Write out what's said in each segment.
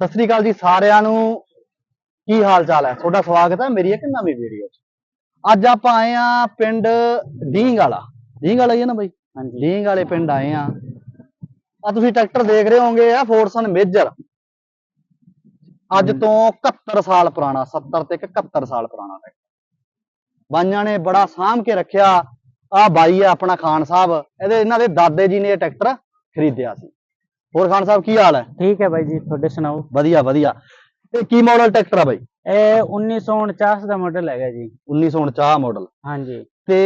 ਸਤਿ ਸ੍ਰੀ ਅਕਾਲ ਜੀ ਸਾਰਿਆਂ ਨੂੰ। ਕੀ ਹਾਲ ਚਾਲ ਹੈ? ਤੁਹਾਡਾ ਸਵਾਗਤ ਹੈ ਮੇਰੀ ਇੱਕ ਨਵੀਂ ਵੀਡੀਓ 'ਚ। ਅੱਜ ਆਪਾਂ ਆਏ ਆ ਪਿੰਡ ਢੀਂਗ ਵਾਲਾ ਢੀਂਗ ਵਾਲਾ ਹੀ ਹੈ ਨਾ ਬਾਈ? ਹਾਂਜੀ। ਢੀਂਗ ਵਾਲੇ ਪਿੰਡ ਆਏ ਆ ਆ ਤੁਸੀਂ ਟਰੈਕਟਰ ਦੇਖ ਰਹੇ ਹੋਵੋਗੇ ਆ ਫੋਰਸਨ ਮੇਜਰ। ਅੱਜ ਤੋਂ 71 ਸਾਲ ਪੁਰਾਣਾ 70 ਤੇ 71 ਸਾਲ ਪੁਰਾਣਾ ਟਰੈਕਟਰ। ਬਾਈਆਂ ਨੇ ਬੜਾ ਸਾਂਭ ਕੇ ਰੱਖਿਆ। ਆ ਬਾਈ ਆ ਆਪਣਾ ਖਾਨ ਸਾਹਿਬ। ਇਹਦੇ ਇਹਨਾਂ ਦੇ ਦਾਦੇ ਜੀ ਨੇ ਇਹ ਟਰੈਕਟਰ ਖਰੀਦਿਆ ਸੀ। ਹੋਰ ਖਾਨ ਸਾਹਿਬ ਕੀ ਹਾਲ ਹੈ? ਠੀਕ ਹੈ ਬਾਈ ਜੀ ਤੁਹਾਡੇ ਸੁਣਾਓ? ਵਧੀਆ ਵਧੀਆ। ਇਹ ਕੀ ਮਾਡਲ ਟਰੈਕਟਰ ਆ ਬਾਈ? ਇਹ 1949 ਦਾ ਮਾਡਲ ਹੈਗਾ ਜੀ। 1949 ਮਾਡਲ ਹਾਂਜੀ। ਤੇ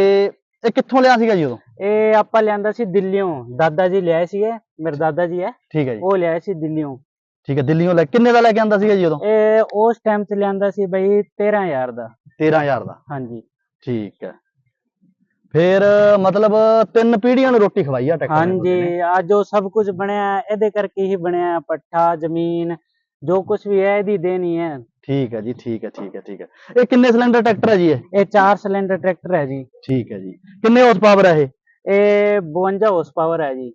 ਇਹ ਕਿੱਥੋਂ ਲਿਆ ਸੀਗਾ ਜੀ ਉਦੋਂ? ਇਹ ਆਪਾਂ ਲਿਆਂਦਾ ਸੀ ਦਿੱਲੀੋਂ ਦਾਦਾ ਜੀ ਲਿਆਏ ਸੀਗੇ ਮੇਰੇ ਦਾਦਾ ਜੀ ਹੈ। ਠੀਕ ਹੈ ਜੀ। ਉਹ ਲਿਆਏ ਸੀ ਦਿੱਲੀੋਂ ਠੀਕ ਹੈ ਦਿੱਲੀੋਂ ਲੈ ਕਿੰਨੇ ਦਾ ਲੈ ਕੇ ਆਂਦਾ ਸੀਗਾ ਜੀ ਉਦੋਂ? ਇਹ ਉਸ ਟਾਈਮ ਤੇ ਲਿਆਂਦਾ ਸੀ ਬਈ 13000 ਦਾ। 13000 ਦਾ। ਹਾਂਜੀ। ਠੀਕ ਹੈ। ਫਿਰ ਮਤਲਬ ਤਿੰਨ ਪੀੜ੍ਹੀਆਂ ਨੂੰ ਰੋਟੀ ਖਵਾਈ ਆ ਟਰੈਕਟਰ। ਹਾਂਜੀ ਆ ਜੋ ਸਭ ਕੁਝ ਬਣਿਆ ਇਹਦੇ ਕਰਕੇ ਹੀ ਬਣਿਆ ਪੱਠਾ ਜ਼ਮੀਨ ਜੋ ਕੁਝ ਵੀ ਹੈ ਇਹਦੀ ਦੇਣੀ ਹੈ। ਠੀਕ ਹੈ ਜੀ ਠੀਕ ਹੈ ਠੀਕ ਹੈ ਠੀਕ ਹੈ। ਇਹ ਕਿੰਨੇ ਸਿਲੰਡਰ ਟਰੈਕਟਰ ਹੈ ਜੀ ਇਹ? ਇਹ 4 ਸਿਲੰਡਰ ਟਰੈਕਟਰ ਹੈ ਜੀ। ਠੀਕ ਹੈ ਜੀ। ਕਿੰਨੇ ਹਾਰਸ ਪਾਵਰ ਹੈ ਇਹ? ਇਹ 52 ਹਾਰਸ ਪਾਵਰ ਹੈ ਜੀ।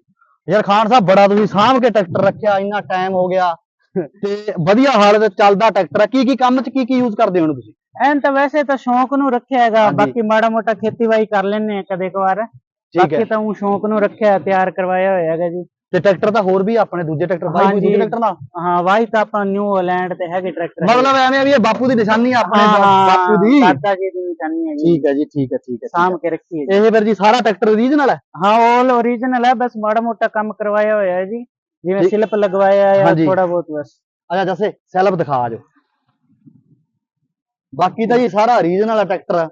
ਯਾਰ ਖਾਨ ਸਾਹਿਬ ਬੜਾ ਤੁਸੀਂ ਸਾਂਭ ਕੇ ਟਰੈਕਟਰ ਰੱਖਿਆ ਇੰਨਾ ਟਾਈਮ ਹੋ ਗਿਆ। ਤੇ ਵਧੀਆ ਹਾਲਤ ਚੱਲਦਾ ਟਰੈਕਟਰ ਹੈ ਕੀ ਕੀ ਕੰਮ 'ਚ ਕੀ ਕੀ ਯੂਜ਼ ਕਰਦੇ ਹੋ ਤੁਸੀਂ? ਐਨ ਤਾਂ ਵੈਸੇ ਤਾਂ ਸ਼ੌਂਕ ਨੂੰ ਰੱਖਿਆ ਹੈਗਾ। ਬਾਕੀ ਮਾੜਾ ਮੋਟਾ ਖੇਤੀਬਾੜੀ ਕਰ ਲੈਣੇ ਆ ਕਦੇ ਕਵਾਰ। ਬਾਕੀ ਤਾਂ ਉਹ ਸ਼ੌਂਕ ਨੂੰ ਰੱਖਿਆ ਤਿਆਰ ਕਰਵਾਇਆ ਹੋਇਆ ਹੈਗਾ ਜੀ। ਤੇ ਟਰੈਕਟਰ ਤਾਂ ਹੋਰ ਵੀ ਆਪਣੇ ਦੂਜੇ ਟਰੈਕਟਰ ਹਾਂਜੀ। ਦੂਜੇ ਟਰੈਕਟਰ ਨਾਲ? ਹਾਂ ਵਾਹੀ ਤਾਂ ਆਪਾਂ ਨਿਊ ਹਾਲੈਂਡ ਤੇ ਹੈਗੇ ਟਰੈਕਟਰ ਮਤਲਬ ਐਵੇਂ ਵੀ ਇਹ ਬਾਪੂ ਦੀ ਨਿਸ਼ਾਨੀ ਆ ਆਪਣੇ ਬਾਪੂ ਦੀ। ਦਾਦਾ ਜੀ ਦੀ ਨਿਸ਼ਾਨੀ ਹੈ ਠੀਕ ਹੈ ਜੀ ਠੀਕ ਹੈ ਠੀਕ ਹੈ ਸਾਂਭ ਕੇ ਰੱਖੀ ਹੈ ਇਹ ਫਿਰ ਜੀ ਸਾਰਾ ਟਰੈਕਟਰ ਰੀਜਨਲ ਹੈ? ਹਾਂ ਆਲ ਓਰੀਜਨਲ ਹੈ ਬਸ ਮਾੜਾ ਮੋਟਾ ਕੰਮ ਕਰਵਾਇਆ ਹੋਇਆ ਹੈ ਜੀ। ਜਿਵੇਂ। ਸਿਲਪ ਲਗਵਾਇਆ ਹੈ। ਥੋੜਾ ਬਹੁਤ ਬਸ। ਅੱਛਾ ਜੱਸੇ ਸੈਲਫ ਦਿਖਾ ਜੋ ਬਾਕੀ ਤਾਂ ਜੀ ਸਾਰਾ ਰੀਜਨਲ ਟਰੈਕਟਰ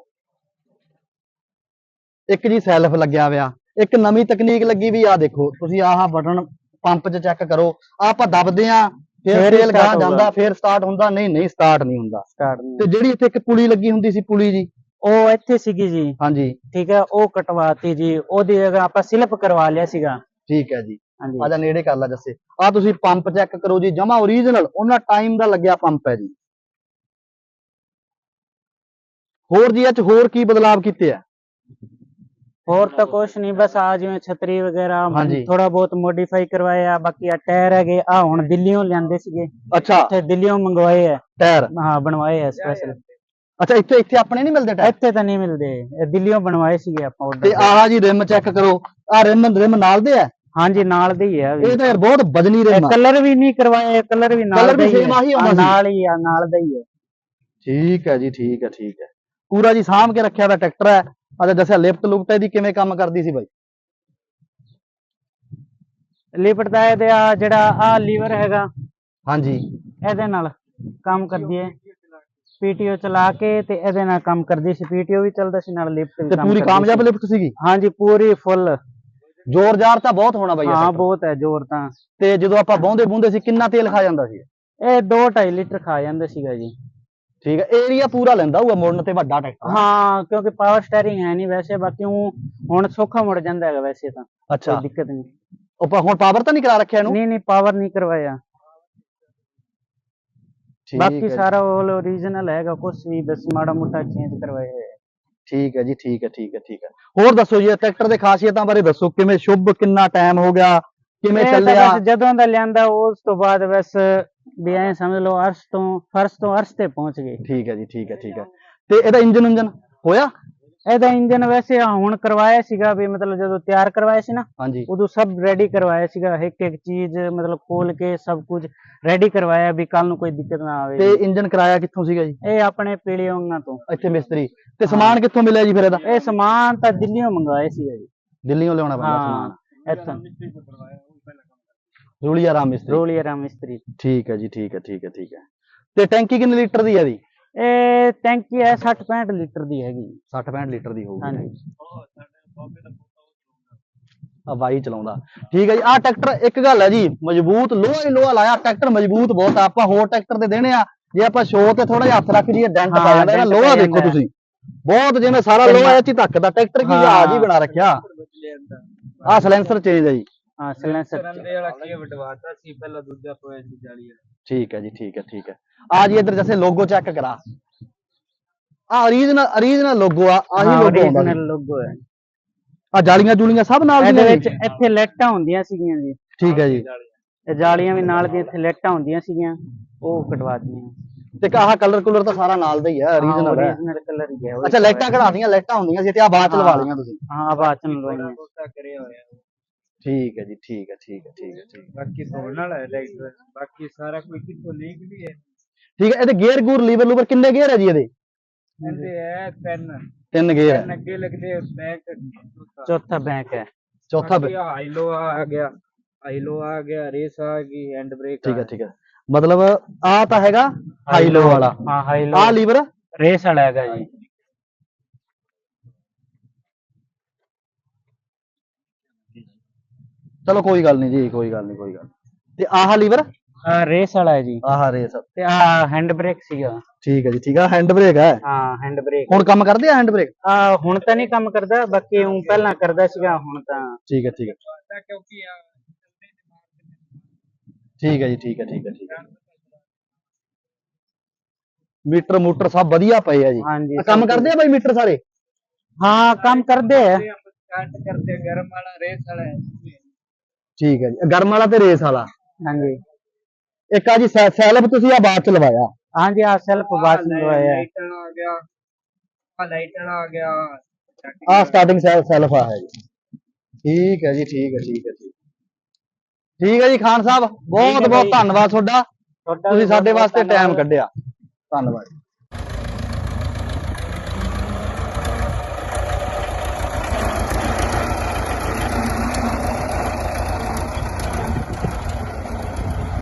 ਇੱਕ ਜੀ ਸੈਲਫ ਲੱਗਿਆ ਹੋਇਆ। ਇੱਕ ਨਵੀਂ ਤਕਨੀਕ ਲੱਗੀ ਵੀ ਆ ਦੇਖੋ ਤੁਸੀਂ ਆਹ ਬਟਨ ਪੰਪ 'ਚ ਚੈੱਕ ਕਰੋ ਆਹ ਆਪਾਂ ਦੱਬਦੇ ਆ ਫਿਰ ਤੇਲ ਗਾਂ ਜਾਂਦਾ। ਫਿਰ ਸਟਾਰਟ ਹੁੰਦਾ ਨਹੀਂ ਨਹੀਂ ਸਟਾਰਟ ਨਹੀਂ ਹੁੰਦਾ। ਸਟਾਰਟ ਤੇ ਜਿਹੜੀ ਇੱਥੇ ਇੱਕ ਪੁਲੀ ਲੱਗੀ ਹੁੰਦੀ ਸੀ ਪੁਲੀ ਜੀ। ਉਹ ਇੱਥੇ ਸੀਗੀ ਜੀ। ਹਾਂਜੀ। ਠੀਕ ਹੈ ਉਹ ਕਟਵਾਤੀ ਜੀ। ਉਹਦੀ ਜਗ੍ਹਾ ਆਪਾਂ ਸਿਲਪ ਕਰਵਾ ਲਿਆ ਸੀਗਾ। ਠੀਕ ਹੈ ਜੀ। ਆ ਜਾ ਨੇੜੇ ਕਰ ਲੈ ਜੱਸੇ। ਆ ਤੁਸੀਂ ਪੰਪ ਚੈੱਕ ਕਰੋ ਜੀ ਜਮਾ ਓਰੀਜਨਲ ਉਹਨਾਂ ਟਾਈਮ ਦਾ ਲੱਗਿਆ ਪੰਪ ਹੈ ਜੀ। ਹੋਰ ਜੀ ਚ ਹੋਰ ਕੀ ਬਦਲਾਵ ਕੀਤੇ ਆ? ਹੋਰ ਤਾਂ ਕੁਛ ਨਹੀਂ ਬਸ ਆ ਜਿਵੇਂ ਛਤਰੀ ਵਗੈਰਾ ਹਾਂਜੀ। ਥੋੜਾ ਬਹੁਤ ਮੋਡੀਫਾਈ ਕਰਵਾਇਆ ਬਾਕੀ ਆ ਟਾਇਰ ਹੈਗੇ ਆ ਹੁਣ ਦਿੱਲੀੋਂ ਲਿਆਂਦੇ ਸੀਗੇ। ਅੱਛਾ। ਇੱਥੇ ਦਿੱਲੀੋਂ ਮੰਗਵਾਏ ਆ। ਟਾਇਰ? ਹਾਂ ਬਣਵਾਏ ਆ ਸਪੈਸ਼ਲ ਅੱਛਾ ਇੱਥੇ ਇੱਥੇ ਆਪਣੇ ਨਹੀਂ ਮਿਲਦੇ ਟਾਇਰ? ਇੱਥੇ ਤਾਂ ਨਹੀਂ ਮਿਲਦੇ। ਇਹ ਦਿੱਲੀੋਂ ਬਣਵਾਏ ਸੀਗੇ ਆਪਾਂ ਤੇ order ਆਹ ਜੀ ਰਿਮ ਚੈੱਕ ਕਰੋ। ਆ ਰਿਮ ਰਿਮ ਨਾਲ ਦੇ ਆ? ਹਾਂਜੀ ਨਾਲ ਦੇ ਹੀ ਆ ਵੀ। ਇਹ ਤਾਂ ਯਾਰ ਬਹੁਤ ਵਜਨੀ ਰਿਮ ਆ। ਕਲਰ ਵੀ ਨਹੀਂ ਕਰਵਾਏ ਕਲਰ ਵੀ ਨਾਲ Colour ਦਾ ਵੀ ਹੀ same ਆਹੀ ਹਾਂ, ਸੀ। ਨਾਲ ਹੀ ਆ ਨਾਲ ਦਾ ਹੀ ਹੈ ਠੀਕ ਹੈ ਜੀ ਠੀਕ ਹੈ ਠੀਕ ਹੈ। ਪੂਰਾ ਜੀ ਸਾਂਭ ਕੇ ਰੱਖਿਆ ਦਾ ਟਰੈਕਟਰ ਹੈ। ਅੱਛਾ ਦੱਸਿਆ ਲਿਫਟ ਲੁਫਟ ਇਹਦੀ ਕਿਵੇਂ ਕੰਮ ਕਰਦੀ ਸੀ ਬਾਈ? ਲਿਪਟ ਦਾ ਇਹਦੇ ਆ ਜਿਹੜਾ ਆ ਲੀਵਰ ਹੈਗਾ ਹਾਂਜੀ। ਇਹਦੇ ਨਾਲ ਕੰਮ ਕਰਦੀ ਹੈ। ਪੀਟੀਓ ਚਲਾ ਕੇ ਤੇ ਇਹਦੇ ਨਾਲ ਕੰਮ ਕਰਦੀ ਸੀ। ਪੀਟੀਓ ਵੀ ਚੱਲਦਾ ਸੀ ਨਾਲ ਲਿਫਟ ਵੀ ਤੇ ਕੰਮ ਪੂਰੀ ਕਰਦੀ ਕਾਮਯਾਬ। ਲਿਫਟ ਸੀਗੀ? ਹਾਂਜੀ ਪੂਰੀ ਫੁੱਲ। ਜ਼ੋਰ ਜ਼ਾਰ ਤਾਂ ਬਹੁਤ ਹੋਣਾ ਬਾਈ ਹਾਂ। ਬਹੁਤ ਹੈ ਜ਼ੋਰ ਤਾਂ। ਤੇ ਜਦੋਂ ਆਪਾਂ ਬੌਂਦੇ ਬੂੰਦੇ ਸੀ ਕਿੰਨਾ ਤੇਲ ਖਾ ਜਾਂਦਾ ਸੀ? ਇਹ 2.5 ਲੀਟਰ ਖਾ ਜਾਂਦਾ ਸੀਗਾ ਜੀ। ਠੀਕ ਹੈ ਏਰੀਆ ਪੂਰਾ ਲੈਂਦਾ ਹੋਊਗਾ ਮੋੜਨ ਤੇ ਵੱਡਾ ਟਰੈਕਟਰ। ਹਾਂ ਕਿਉਂਕਿ ਪਾਵਰ ਸਟੀਅਰਿੰਗ ਹੈ ਨਹੀਂ ਵੈਸੇ ਬਾਕੀ ਊਂ ਹੁਣ ਸੌਖਾ ਮੁੜ ਜਾਂਦਾ ਹੈਗਾ ਵੈਸੇ ਤਾਂ ਅੱਛਾ। ਕੋਈ ਦਿੱਕਤ ਨਹੀਂ। ਆਪਾਂ ਹੁਣ ਪਾਵਰ ਤਾਂ ਨਹੀਂ ਕਰਾ ਰੱਖਿਆ ਇਹਨੂੰ? ਨਹੀਂ ਨਹੀਂ ਪਾਵਰ ਨਹੀਂ ਕਰਵਾਇਆ। ਠੀਕ ਬਾਕੀ ਹੈ ਸਾਰਾ ਆਲ ਓਰੀਜਨਲ ਹੈਗਾ ਕੁਝ ਵੀ ਬਸ ਮਾੜਾ ਮੋਟਾ ਚੇਂਜ ਕਰਵਾਇਆ ਹੋਇਆ ਹੈ ਠੀਕ ਹੈ ਜੀ ਠੀਕ ਹੈ ਠੀਕ ਹੈ ਠੀਕ ਹੈ। ਹੋਰ ਦੱਸੋ ਜੀ ਟਰੈਕਟਰ ਦੇ ਖਾਸੀਅਤਾਂ ਬਾਰੇ ਦੱਸੋ ਕਿਵੇਂ ਸ਼ੁਭ ਕਿੰਨਾ ਟਾਈਮ ਹੋ ਗਿਆ ਕਿਵੇਂ ਇਹ ਤਾਂ ਚੱਲਿਆ? ਬਸ ਜਦੋਂ ਦਾ ਲਿਆਂਦਾ ਉਸ ਤੋਂ ਬਾਅਦ ਬਸ ਵੀ ਐਂ ਸਮਝ ਲਓ ਅਰਸ਼ ਤੋਂ ਫਰਸ਼ ਤੋਂ ਅਰਸ਼ ਤੇ ਪਹੁੰਚ ਗਏ। ਠੀਕ ਹੈ ਜੀ ਠੀਕ ਹੈ ਠੀਕ ਹੈ। ਤੇ ਇਹਦਾ ਇੰਜਨ ਉਂਜਨ ਹੋਇਆ? ਇਹਦਾ ਇੰਜਨ ਵੈਸੇ ਹੁਣ ਕਰਵਾਇਆ ਸੀਗਾ ਵੀ ਮਤਲਬ ਜਦੋਂ ਤਿਆਰ ਕਰਵਾਇਆ ਸੀ ਨਾ ਹਾਂਜੀ। ਉਦੋਂ ਸਭ ਰੈਡੀ ਕਰਵਾਇਆ ਸੀਗਾ। ਇੱਕ ਇੱਕ ਚੀਜ਼ ਮਤਲਬ ਖੋਲ ਕੇ ਸਭ ਕੁਝ ਰੈਡੀ ਕਰਵਾਇਆ ਵੀ ਕੱਲ ਨੂੰ ਕੋਈ ਦਿੱਕਤ ਨਾ ਆਵੇ। ਤੇ ਇੰਜਨ ਕਿਰਾਇਆ ਕਿੱਥੋਂ ਸੀਗਾ ਜੀ? ਇਹ ਆਪਣੇ ਪੀਲੇ ਉਹਨਾਂ ਤੋਂ। ਇੱਥੇ ਮਿਸਤਰੀ। ਤੇ ਸਮਾਨ ਕਿੱਥੋਂ ਮਿਲਿਆ ਜੀ ਫਿਰ ਇਹਦਾ? ਇਹ ਸਮਾਨ ਤਾਂ ਦਿੱਲੀੋਂ ਮੰਗਵਾਏ ਸੀਗਾ ਜੀ। ਦਿੱਲੀੋਂ ਲਿਆਉਣਾ ਪੈਂਦਾ ਸਮਾਨ। ਇੱਥੋਂ। ਰੂਲੀਆ ਰਾਮ ਮਿਸਤਰੀ। ਰੋਲੀਆ ਰਾਮ ਮਿਸਤਰੀ। ਠੀਕ ਹੈ ਜੀ ਠੀਕ ਹੈ ਠੀਕ ਹੈ ਠੀਕ ਹੈ। ਤੇ ਟੈਂਕੀ ਕਿੰਨੇ ਲੀਟਰ ਦੀ ਹੈ ਇਹਦੀ? ਇਹ ਟੈਂਕੀ ਹੈ 60 65 ਲੀਟਰ ਦੀ ਹੈਗੀ। 60 65 ਲੀਟਰ ਦੀ ਹੋਊਗੀ। ਹਾਂਜੀ। ਆ ਬਾਈ ਚਲਾਉਂਦਾ। ਠੀਕ ਹੈ ਜੀ ਆਹ ਟਰੈਕਟਰ ਇੱਕ ਗੱਲ ਹੈ ਜੀ ਮਜ਼ਬੂਤ ਲੋਹਾ ਹੀ ਲੋਹਾ ਲਾਇਆ ਟਰੈਕਟਰ ਮਜ਼ਬੂਤ ਬਹੁਤ ਆ। ਆਪਾਂ ਹੋਰ ਟਰੈਕਟਰ ਤੇ ਦੇਣੇ ਆ ਜੇ ਆਪਾਂ ਸ਼ੋਅ ਤੇ ਥੋੜਾ ਜਿਹਾ ਹੱਥ ਰੱਖ ਜੀਏ ਡੈਂਟ ਪੈ ਜਾਂਦਾ ਇਹਦਾ ਲੋਹਾ ਦੇਖੋ। ਤੁਸੀਂ। ਬਹੁਤ ਜਿਵੇਂ ਸਾਰਾ ਲੋਹਾ ਇਹ ਚ ਧੱਕਦਾ ਟਰੈਕਟਰ ਕੀ ਜਹਾਜ਼ ਹੀ ਬਣਾ ਰੱਖਿਆ। ਆਹ ਸਲੈਂਸਰ ਚੇਂਜ ਹੈ ਜੀ। ਹਾਂ ਸਿਲੈਂਸਰ ਵਾਲਾ ਕੀ ਵਟਵਾਤਾ ਸੀ ਪਹਿਲਾਂ ਦੂਜਾ ਪੋਇਆ ਸੀ ਜਾਲੀ ਠੀਕ ਹੈ ਜੀ ਠੀਕ ਹੈ ਠੀਕ ਹੈ। ਆ ਜੀ ਇੱਧਰ ਜੈਸੇ ਲੋਗੋ ਚੈੱਕ ਕਰਾ। ਆ ਓਰੀਜਨਲ ਓਰੀਜਨਲ ਲੋਗੋ ਆ ਆਹੀ ਹਾਂ ਲੋਗੋ ਆਉਂਦਾ original logo ਹੈ। ਆ ਜਾਲੀਆਂ ਜੂਲੀਆਂ ਸਭ ਨਾਲ ਇਹਦੇ ਦੀਆਂ ਵਿੱਚ ਜੀ? ਇੱਥੇ ਲਾਈਟਾਂ ਹੁੰਦੀਆਂ ਸੀਗੀਆਂ ਜੀ। ਠੀਕ ਹੈ ਜੀ। ਇਹ ਜਾਲੀਆਂ ਵੀ ਨਾਲ ਦੀਆਂ ਇੱਥੇ ਲਾਈਟਾਂ ਹੁੰਦੀਆਂ ਸੀਗੀਆਂ ਉਹ ਕਟਵਾ ਦਿੱਤੀਆਂ। ਤੇ ਆਹ ਕਲਰ ਕੁਲਰ ਤਾਂ ਸਾਰਾ ਨਾਲ ਦਾ ਹੀ ਹੈ ਰੀਜਨਲ ਹੈ। ਓਰੀਜਨਲ ਕਲਰ ਹੀ ਹੈ ਉਹ ਅੱਛਾ ਲਾਈਟਾਂ ਕਢਾਤੀਆਂ ਲਾਈਟਾਂ ਹੁੰਦੀਆਂ ਸੀ ਤੇ ਆ ਬਾਅਦ ਚ ਲਵਾ ਲਈਆਂ ਤੁਸੀਂ। ਹਾਂ ਲਵਾਈਆਂ ਠੀਕ ਹੈ ਜੀ ਠੀਕ ਹੈ ਠੀਕ ਹੈ ਠੀਕ ਹੈ ਠੀਕ ਹੈ। ਬਾਕੀ ਧੋਣ ਵਾਲਾ ਹੈ ਲਾਈਟ ਬਾਕੀ ਸਾਰਾ ਕੋਈ ਕਿੱਥੋਂ ਲੀਕ ਵੀ ਹੈ? ਠੀਕ ਹੈ ਇਹਦੇ ਗੇਅਰ ਗੂਰ ਲੀਵਰ ਲੂਵਰ ਕਿੰਨੇ ਗੇਅਰ ਹੈ ਜੀ ਇਹਦੇ? ਇਹਦੇ ਹੈ ਤਿੰਨ। ਤਿੰਨ ਗੇਅਰ ਤਿੰਨ ਹੈ ਅੱਗੇ ਲੱਗਦੇ ਬੈਕ ਚੌਥਾ। ਬੈਂਕ ਹੈ। ਚੌਥਾ ਬ- ਹਾਈਲੋ ਆ ਗਿਆ। ਹਾਈਲੋ ਆ ਗਿਆ ਰੇਸ ਆ ਗਈ ਹੈਂਡ ਬ੍ਰੇਕ ਠੀਕ ਹੈ ਠੀਕ ਹੈ। ਮਤਲਬ ਆ ਤਾਂ ਹੈਗਾ ਹਾਈ ਲੋ ਵਾਲਾ। ਹਾਂ ਹਾਈ ਲੋ ਆ ਲੀਵਰ ਰੇਸ ਵਾਲਾ ਹੈਗਾ ਜੀ। ਚਲੋ ਕੋਈ ਗੱਲ ਨਹੀਂ ਜੀ ਕੋਈ ਗੱਲ ਨਹੀਂ ਕੋਈ ਗੱਲ ਨੀ। ਤੇ ਆਹ ਲੀਵਰ? ਆ ਰੇਸ ਵਾਲਾ ਹੈ ਜੀ। ਆਹ ਰੇਸ। ਤੇ ਆ ਹੈਂਡ ਬ੍ਰੇਕ ਸੀਗਾ। ਠੀਕ ਹੈ ਜੀ ਠੀਕ ਹੈ ਹੈਂਡ ਬ੍ਰੇਕ ਹੈ? ਹਾਂ ਹੈਂਡ ਬ੍ਰੇਕ ਹੁਣ ਕੰਮ ਕਰਦੇ ਆ ਹੈਂਡ ਬ੍ਰੇਕ ਆ ਹੁਣ ਤਾਂ ਨਹੀਂ ਕੰਮ ਕਰਦਾ ਬਾਕੀ ਉਹ ਪਹਿਲਾਂ ਕਰਦਾ ਸੀਗਾ ਹੁਣ ਤਾਂ ਠੀਕ ਹੈ ਠੀਕ ਹੈ। ਤਾਂ ਕਿਉਂਕਿ ਆ ਠੀਕ ਹੈ ਜੀ ਠੀਕ ਹੈ ਠੀਕ ਹੈ ਠੀਕ ਹੈ। ਮੀਟਰ ਮੂਟਰ ਸਭ ਵਧੀਆ ਪਏ ਆ ਜੀ। ਹਾਂਜੀ ਆ ਕੰਮ ਕਰਦੇ ਆ ਬਾਈ ਮੀਟਰ ਸਾਰੇ? ਹਾਂ ਕੰਮ ਕਰਦੇ ਆ। ਸਟਾਰਟ ਕਰਦੇ ਗਰਮ ਵਾਲਾ ਰੇਸ ਵਾਲਾ ਹੈ। ਠੀਕ ਹੈ ਜੀ। ਗਰਮ ਵਾਲਾ ਤੇ ਰੇਸ ਵਾਲਾ। ਹਾਂਜੀ। ਇੱਕ ਆ ਜੀ ਸੈਲਬ ਤੁਸੀਂ ਆ ਬਾਅਦ ਚ ਲਵਾਇਆ। ਹਾਂਜੀ ਆ ਸੈਲਫ ਲਵਾਇਆ ਹੈ। ਲਾਈਟ ਵਾਲਾ ਆ ਗਿਆ। ਆ ਲਾਈਟ ਵਾਲਾ ਆ ਗਿਆ। ਆ ਸਟਾਰਟਿੰਗ ਸੈਲਫ ਆ ਹੈ ਜੀ। ਠੀਕ ਹੈ ਜੀ ਠੀਕ ਹੈ ਠੀਕ ਹੈ ਠੀਕ ਠੀਕ ਹੈ ਜੀ ਖਾਨ ਸਾਹਿਬ ਬਹੁਤ ਬਹੁਤ। ਧੰਨਵਾਦ ਤੁਹਾਡਾ। ਤੁਸੀਂ ਸਾਡੇ ਵਾਸਤੇ। ਟਾਈਮ ਕੱਢਿਆ। ਧੰਨਵਾਦ